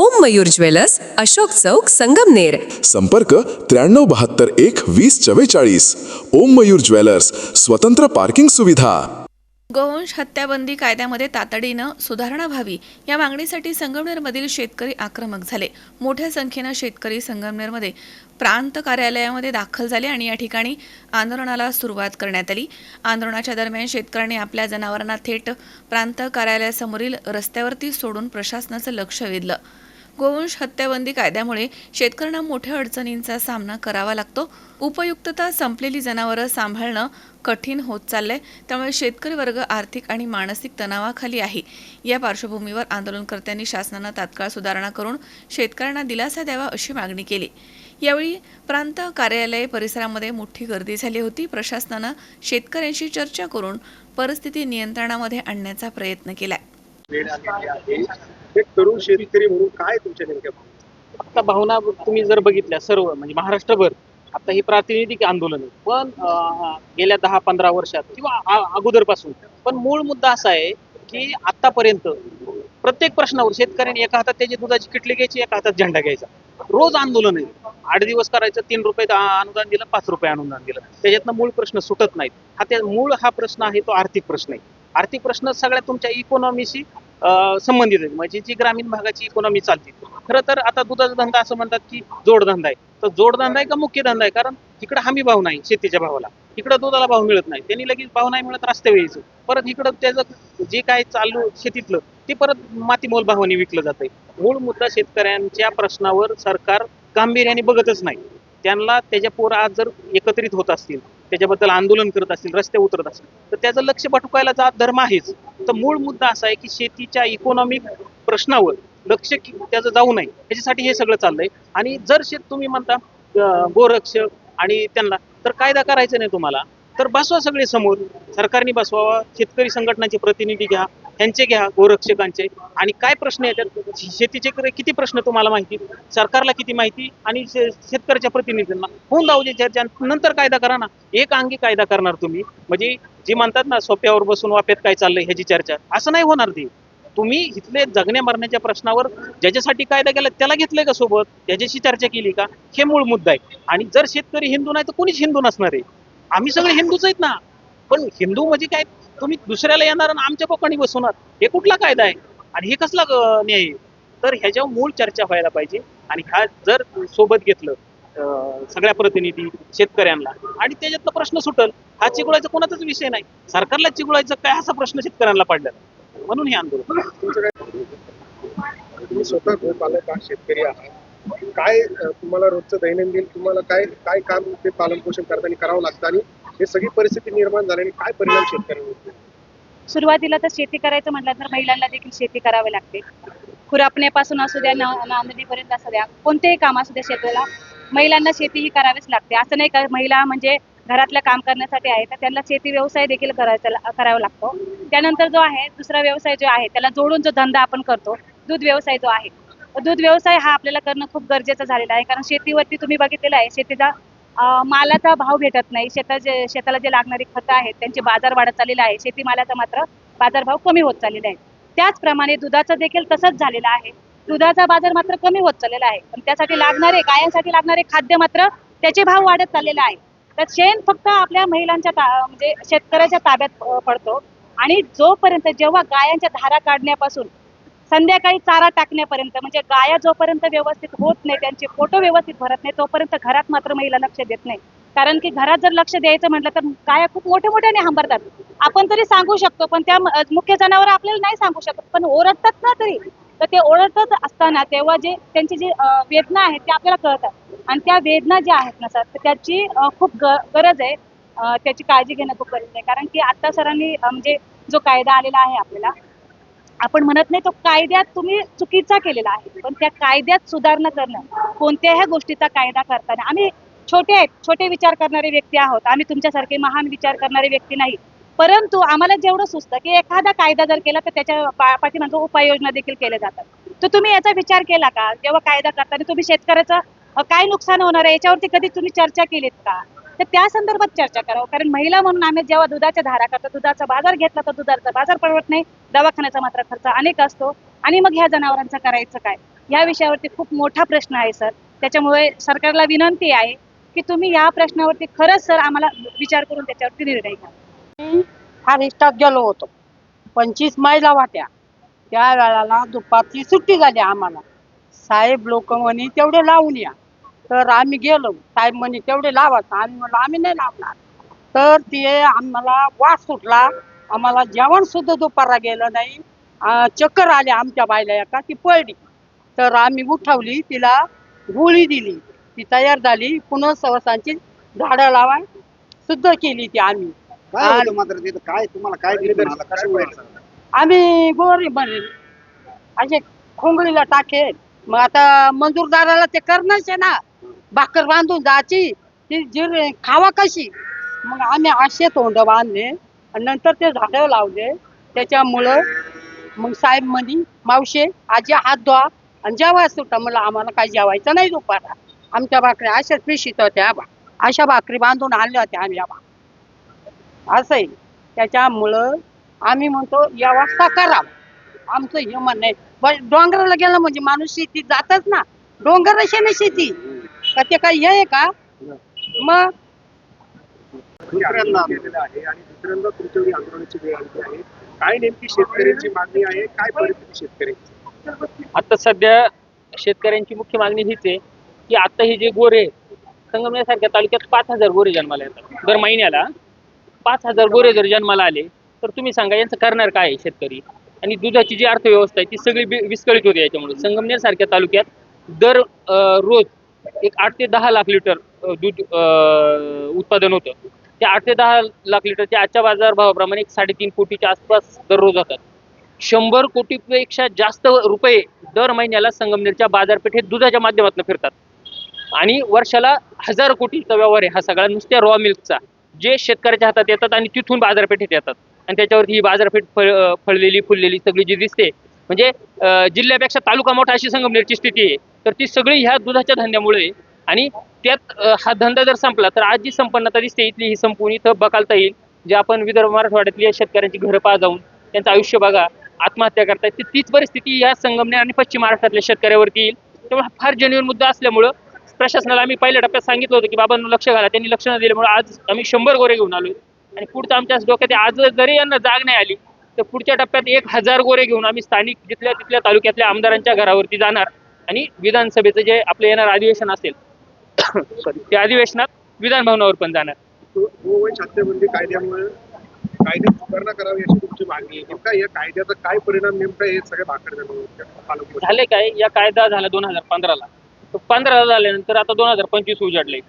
ओम Mayur jewellers Ashok Chowk Sangamner संपर्क त्र्याण्णव बहात्तर एक वीस चव्वेचाळीस. ओम मयूर ज्वेलर्स स्वतंत्र पार्किंग सुविधा. गोवंश हत्याबंदी कायद्यामध्ये तातडीनं सुधारणा व्हावी. या मागणीसाठी संगमनेरमधील शेतकरी आक्रमक झाले. मोठ्या संख्येनं शेतकरी संगमनेरमध्ये प्रांत कार्यालयामध्ये दाखल झाले आणि या ठिकाणी आंदोलनाला सुरुवात करण्यात आली. आंदोलनाच्या दरम्यान शेतकऱ्यांनी आपल्या जनावरांना थेट प्रांत कार्यालयासमोरील रस्त्यावरती सोडून प्रशासनाचं लक्ष वेधलं. गोवंश हत्याबंदी कायद्यामुळे शेतकऱ्यांना मोठ्या अडचणींचा सामना करावा लागतो. उपयुक्तता संपलेली जनावरं सांभाळणं कठीण होत चाललंय. त्यामुळे शेतकरी वर्ग आर्थिक आणि मानसिक तणावाखाली आहे. या पार्श्वभूमीवर आंदोलनकर्त्यांनी शासनानं तात्काळ सुधारणा करून शेतकऱ्यांना दिलासा द्यावा अशी मागणी केली. यावेळी प्रांत कार्यालय परिसरामध्ये मोठी गर्दी झाली होती. प्रशासनानं शेतकऱ्यांशी चर्चा करून परिस्थिती नियंत्रणामध्ये आणण्याचा प्रयत्न केला आहे एक तरुण शेतकरी म्हणून काय तुमच्या नेमक्या भावना? आता भावना तुम्ही जर बघितल्या सर्व म्हणजे महाराष्ट्रभर आता ही प्रातिनिधिक आंदोलन आहे. पण गेल्या दहा पंधरा वर्षात किंवा अगोदरपासून पण मूळ मुद्दा असा आहे की आतापर्यंत प्रत्येक प्रश्नावर शेतकऱ्यांनी एका हातात त्याची दुधाची किटली घ्यायची एका हातात झेंडा घ्यायचा. रोज आंदोलन आहे. आठ दिवस करायचं तीन रुपये अनुदान दिलं पाच रुपये अनुदान दिलं. त्याच्यातनं मूळ प्रश्न सुटत नाहीत. हा त्या मूळ हा प्रश्न आहे तो आर्थिक प्रश्न आहे. आर्थिक प्रश्न सगळ्या तुमच्या इकॉनॉमीशी संबंधित आहेत. म्हणजे जी ग्रामीण भागाची इकॉनॉमी चालते खरं तर आता दुधाचा धंदा असं म्हणतात की जोडधंदा आहे. तर जोडधंदा आहे का मुख्य धंदा आहे? कारण इकडे हमी भाव नाही शेतीच्या भावाला. इकडं दुधाला भाव मिळत नाही. त्यांनी लगेच भाव नाही मिळत रस्ते यायचं परत इकडं त्याचं जे काय चालू शेतीतलं ते परत मातीमोल भावाने विकलं जातंय. मूळ मुद्दा शेतकऱ्यांच्या प्रश्नावर सरकार गांभीर्याने बघतच नाही. त्यांना त्याच्या पोरं आज जर एकत्रित होत असतील त्याच्याबद्दल आंदोलन करत असतील रस्ते उतरत असतील तर त्याचं लक्ष भटकायला जात धर्म आहेच. तर मूळ मुद्दा असा आहे की शेतीच्या इकॉनॉमिक प्रश्नावर लक्ष त्याचं जाऊ नये. याच्यासाठी हे सगळं चाललंय. आणि जर शेत तुम्ही म्हणता गोरक्ष गोरक्षक आणि त्यांना तर कायदा करायचा नाही तुम्हाला. तर बसवा सगळे समोर. सरकारने बसवावा शेतकरी संघटनाचे प्रतिनिधी घ्या. त्यांचे घ्या गोरक्षकांचे. आणि काय प्रश्न येतात? शेतीचे किती प्रश्न तुम्हाला माहिती? सरकारला किती माहिती? आणि शेतकऱ्याच्या प्रतिनिधींना. होऊन जाऊ दे चर्चा नंतर कायदा करा ना. एक अंगी कायदा करणार तुम्ही. म्हणजे जे म्हणतात ना सोप्यावर बसून वाप्यात काय चाललंय ह्याची चर्चा. असं नाही होणार ती. तुम्ही इथले जगण्या मरण्याच्या प्रश्नावर ज्याच्यासाठी कायदा केला त्याला घेतलंय का सोबत? त्याच्याशी चर्चा केली का? हे मूळ मुद्दा आहे. आणि जर शेतकरी हिंदू नाही तर कोणीच हिंदू नसणार आहे. आम्ही सगळे हिंदूच आहेत ना. पण हिंदू म्हणजे काय? तुम्ही दुसऱ्याला येणार आणि आमच्या कोकणी बसवणार हे कुठला कायदा आहे? आणि हे कसला न्याय तर ह्याच्यावर मूळ चर्चा व्हायला पाहिजे. आणि ह्या जर सोबत घेतलं अं, सगळ्या प्रतिनिधी शेतकऱ्यांना आणि त्याच्यातला प्रश्न सुटल हा चिगुळायचा कोणाचाच विषय नाही. सरकारला चिघळायचं काय असा प्रश्न शेतकऱ्यांना पडला म्हणून हे आंदोलन. तुम्ही स्वतः गोपालक शेतकरी आहात. काय तुम्हाला रोजचं दैनंदिन तुम्हाला काय काय काम ते पालन पोषण करताना करावं लागतं? आणि हे सगळी परिस्थिती निर्माण झाल्याने काय परिणाम शेतकऱ्यांवर होतो? सुरुवातीला तर शेती करायचं म्हटलं तर महिलांना देखील शेती करावी लागते. खुरापण्यापासून असू द्या नांदणीपर्यंत असू द्या कोणतेही काम असू द्या शेतीला महिलांना शेती ही करावीच लागते. असं नाही का महिला म्हणजे घरातलं काम करण्यासाठी आहे तर त्यांना शेती व्यवसाय देखील करायचा करावा लागतो. त्यानंतर जो आहे दुसरा व्यवसाय जो आहे त्याला जोडून जो धंदा आपण करतो दूध व्यवसाय जो आहे. दूध व्यवसाय हा आपल्याला करणं खूप गरजेचं झालेला आहे कारण शेतीवरती तुम्ही बघितलेलं आहे शेतीचा मालाचा भाव भेटत नाही. शेताचे शेताला जे लागणारी खतं आहेत त्यांचे बाजार वाढत चाललेला आहे. शेतीमालाचा मात्र बाजारभाव कमी होत चाललेला आहे. त्याचप्रमाणे दुधाचं देखील तसंच झालेलं आहे. दुधाचा बाजार मात्र कमी होत चाललेला आहे. पण त्यासाठी लागणारे गायांसाठी लागणारे खाद्य मात्र त्याचे भाव वाढत चाललेले आहे. तर शेण फक्त आपल्या महिलांच्या म्हणजे शेतकऱ्याच्या ताब्यात पडतो. आणि जोपर्यंत जेव्हा गायांच्या धारा काढण्यापासून संध्याकाळी चारा टाकण्यापर्यंत म्हणजे गाया जोपर्यंत व्यवस्थित होत नाही त्यांचे फोटो व्यवस्थित भरत नाही तोपर्यंत घरात मात्र महिला लक्ष देत नाही. कारण की घरात जर लक्ष द्यायचं म्हटलं तर गाया खूप मोठ्या मोठ्याने हंबरतात. आपण तरी सांगू शकतो पण त्या मुख्य जनावर आपल्याला नाही सांगू शकत पण ओरडतात ना तरी. तर ते ओरडतच असताना तेव्हा जे त्यांची जी वेदना आहेत ते आपल्याला कळतात. आणि त्या वेदना ज्या आहेत ना सर तर त्याची खूप ग गरज आहे. त्याची काळजी घेणं खूप गरज आहे. कारण की आता सरांनी म्हणजे जो कायदा आलेला आहे आपल्याला आपण म्हणत नाही तो कायद्यात तुम्ही चुकीचा केलेला आहे पण त्या कायद्यात सुधारणा करणं कोणत्याही गोष्टीचा कायदा करताना आम्ही छोटे आहेत छोटे विचार करणारे व्यक्ती आहोत आम्ही तुमच्यासारखे महान विचार करणारे व्यक्ती नाही परंतु आम्हाला जेवढं सुचतं की एखादा कायदा जर केला तर त्याच्या पाठीमागे उपाययोजना देखील केल्या जातात. तर तुम्ही याचा विचार केला का? जेव्हा कायदा करताना तुम्ही शेतकऱ्याचं काय नुकसान होणार आहे? याच्यावरती कधी तुम्ही चर्चा केलीत का? तर त्या संदर्भात चर्चा करावं. कारण महिला म्हणून आम्ही जेव्हा दुधाच्या धारा करतो दुधाचा बाजार घेतला तर दुधाचा बाजार परवडत नाही. दवाखान्याचा मात्र खर्च अनेक असतो. आणि मग ह्या जनावरांचं करायचं काय? या विषयावरती खूप मोठा प्रश्न आहे सर. त्याच्यामुळे सरकारला विनंती आहे की तुम्ही या प्रश्नावरती खरंच सर आम्हाला विचार करून त्याच्यावरती निर्णय घ्या. फॉरेस्टात गेलो होतो. पंचवीस मैला वाट्या. त्या वेळाला दुपारची सुट्टी झाली आम्हाला. साहेब लोक म्हणे तेवढे लावून या. तर आम्ही गेलो. साहेब म्हणे तेवढे लावायचं आम्ही म्हणलो आम्ही नाही लावणार. तर ते आम्हाला वास सुटला. आम्हाला जेवण सुद्धा दुपारला गेलं नाही. चक्कर आले आमच्या बायला एका ती पळली. तर आम्ही उठवली तिला गोळी दिली. ती तयार झाली. पुन्हा सवसांची झाडं लावाय सुद्धा केली ती आम्ही. काय होतं मात्र तिथं? काय तुम्हाला काय कसं व्हायचं आम्ही गोरे बने असे खोंगळीला टाकेल मग आता मंजूरदाराला ते करणंच आहे ना. भाकर बांधून जायची ती जीर खावा कशी? मग आम्ही असे तोंड बांधले आणि नंतर ते झाडं लावले. त्याच्यामुळं मग साहेब म्हणे मावशे आजी हात धुवा आणि जेव्हा सुटा. मला आम्हाला काही जेवायचं नाही दुपारा आमच्या भाकऱ्या अशाच पिशीत होत्या बा. अशा भाकरी बांधून आणल्या होत्या आम्ही बा. असं आहे त्याच्यामुळं आम्ही म्हणतो व्यवस्था करा. आमचं हे म्हणणं आहे. डोंगराला गेलं म्हणजे माणूस शेतीत जातच ना. डोंगर ना शेती? का ते काही हे आहे का? मग? दुसऱ्यांदा केलेलं आहे आणि दुसऱ्यांदा आंदोलनाची वेळ आली आहे. काय नेमकी शेतकऱ्यांची मागणी आहे? काय परिस्थिती शेतकऱ्यांची? आता सध्या शेतकऱ्यांची मुख्य मागणी हीच आहे की आता हे जे गोरे संगमनेरसारख्या तालुक्यात पाच हजार गोरे जन्माला येतात. दर महिन्याला पाच हजार गोरे जर जन्माला आले तर तुम्ही सांगा यांचं करणार काय आहे शेतकरी? आणि दुधाची जी अर्थव्यवस्था आहे ती सगळी विस्कळीत होते याच्यामुळे. संगमनेर सारख्या तालुक्यात दर अं, रोज एक आठ ते दहा लाख लिटर दूध अं, उत्पादन होतं. त्या आठ ते दहा लाख लिटरच्या आजच्या बाजारभावाप्रमाणे एक साडेतीन कोटीच्या आसपास दररोज जातात. शंभर कोटीपेक्षा जास्त रुपये दर महिन्याला संगमनेरच्या बाजारपेठेत दुधाच्या माध्यमातून फिरतात. आणि वर्षाला हजार कोटीचा व्यवहार आहे हा सगळा नुसत्या रॉ मिल्कचा जे शेतकऱ्याच्या हातात येतात आणि तिथून बाजारपेठेत येतात. आणि त्याच्यावरती ही बाजारपेठ फळ फळलेली फुललेली सगळी जी दिसते म्हणजे जिल्ह्यापेक्षा तालुका मोठा अशी संगमनेरची स्थिती आहे. तर ती सगळी ह्या दुधाच्या धंद्यामुळे आणि त्यात हा धंदा जर संपला तर आज जी संपन्नता दिसते इथली ही संपून इथं बघालता येईल. जे आपण विदर्भ मराठवाड्यातली या शेतकऱ्यांची घरं पा जाऊन त्यांचं आयुष्य बघा आत्महत्या करतायत ती तीच परिस्थिती या संगमनेर आणि पश्चिम महाराष्ट्रातल्या शेतकऱ्यावरती येईल. त्यामुळे फार जेन्युअन मुद्दा असल्यामुळं प्रशासनाला आम्ही पहिल्या टप्प्यात सांगितलं होतं की बाबांनो लक्ष घाला. त्यांनी लक्ष न दिल्यामुळे आज आम्ही शंभर गोरे घेऊन आलो आणि पुढचं आमच्या डोक्यात आज जरी यांना जाग नाही आली तर पुढच्या टप्प्यात एक हजार गोरे घेऊन आम्ही स्थानिक जिथल्या तिथल्या तालुक्यातल्या आमदारांच्या घरावरती जाणार. आणि विधानसभेचं जे आपलं येणार अधिवेशन असेल सॉरी त्या अधिवेशनात विधान भवनावर पण जाणार. हत्याबंदी कायद्यामुळे कायद्यात सुधारणा करावी अशी तुमची मागणी नेमका या कायद्याचा काय परिणाम नेमका हे सगळे झाले काय? या कायदा झाला दोन हजार पंधराला. तो पंधराला झाल्यानंतर आता दोन हजार पंचवीस उजाडले.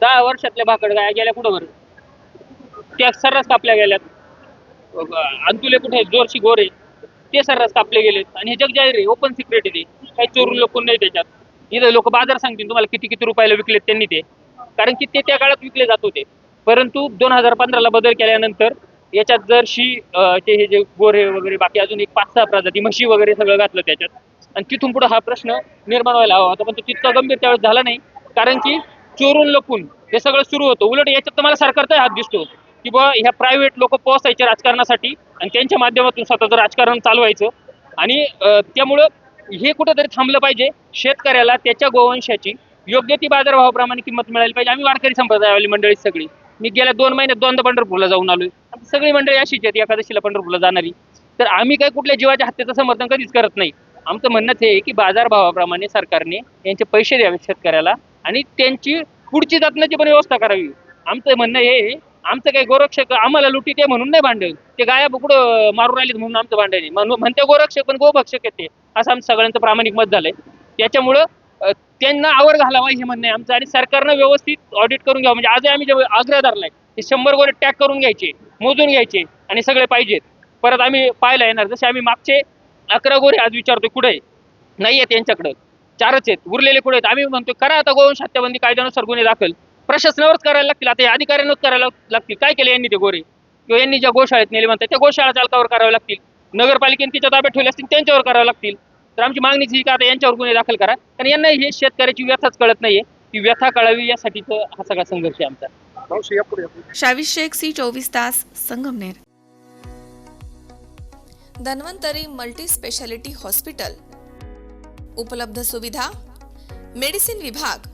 दहा वर्षातल्या भाकड गाया गेल्या कुठं बरं त्या सर्रास कापल्या गेल्यात. अंतुले कुठे? जोरशी गोरे. ते सर्रास कापले गेलेत आणि हे जग जाहीर आहे ओपन सिक्रेट आहे ते. काही चोरून लोक नाही त्याच्यात. इथं लोक बाजार सांगतील तुम्हाला किती किती रुपयाला विकलेत त्यांनी ते. कारण की ते त्या काळात विकले जात होते. परंतु दोन हजार पंधराला बदल केल्यानंतर याच्यात जर शी ते हे जे गोरे वगैरे बाकी अजून एक पाच सहा प्रजाती म्हशी वगैरे सगळं घातलं त्याच्यात. आणि तिथून पुढे हा प्रश्न निर्माण व्हायला हवा होता. पण तो तितका गंभीर त्यावेळेस झाला नाही. कारण की चोरून लपून हे सगळं सुरू होतं. उलट याच्यात तुम्हाला सरकारचा हात दिसतो. की बुवा ह्या प्रायव्हेट लोक पोहोचायचे राजकारणासाठी आणि त्यांच्या माध्यमातून स्वतःचं राजकारण चालवायचं. आणि त्यामुळं हे कुठंतरी थांबलं पाहिजे. शेतकऱ्याला त्याच्या गोवंशाची योग्य ती बाजारभावाप्रमाणे किंमत मिळाली पाहिजे. आम्ही वारकरी संप्रदायावाली मंडळी सगळी. मी गेल्या दोन महिन्यात दोनदा पंढरपूरला जाऊन आलोय. सगळी मंडळी अशीच आहेत. एकादशीला पंढरपूरला जाणारी. तर आम्ही काही कुठल्या जीवाच्या हत्येचं समर्थन कधीच करत नाही. आमचं म्हणणंच हे की बाजारभावाप्रमाणे सरकारने यांचे पैसे द्यावे शेतकऱ्याला आणि त्यांची पुढची जतनाची पण व्यवस्था करावी. आमचं म्हणणं हे आमचं काही गोरक्षक आम्हाला लुटी ते म्हणून नाही भांडण. ते गाया कुठं मारून राहिलेत म्हणून आमचं भांडण म्हणून म्हणते गोरक्षक पण गोभक्षक आहेत ते. असं आमचं सगळ्यांचं प्रामाणिक मत झालंय. त्याच्यामुळं त्यांना आवर घालावा हे म्हणणं आहे आमचं. आणि सरकारनं व्यवस्थित ऑडिट करून घ्यावं. म्हणजे आजही आम्ही जेव्हा आग्रह धरलाय हे शंभर गोरे टॅग करून घ्यायचे मोजून घ्यायचे आणि सगळे पाहिजेत. परत आम्ही पाहायला येणार. जसे आम्ही मागचे अकरा गोरे आज विचारतोय कुठे नाही आहेत यांच्याकडं. चारच आहेत. उरलेले कुठे आहेत? आम्ही म्हणतो करा आता गोवंश हत्याबंदी कायद्यानुसार गुन्हे दाखल. प्रशासनावरच करायला लागतील. आता या अधिकाऱ्यांनाच करायला लागतील. काय केलं यांनी ते गोरे? किंवा यांनी ज्या गोशाळेत नेले म्हणतात त्या गोशाळा चालकावर करावे लागतील. नगरपालिकेने तिच्या ताब्यात ठेवले असतील त्यांच्यावर करावं लागतील. तर आमची मागणीच ही का आता यांच्यावर गुन्हे दाखल करा. कारण यांना हे शेतकऱ्याची व्यथाच कळत नाहीये. ती व्यथा कळावी यासाठीच हा सगळा संघर्ष आहे आमचा. शावीस शेख सी चोवीस तास Sangamner. Dhanvantari multi speciality hospital. उपलब्ध सुविधा मेडिसिन विभाग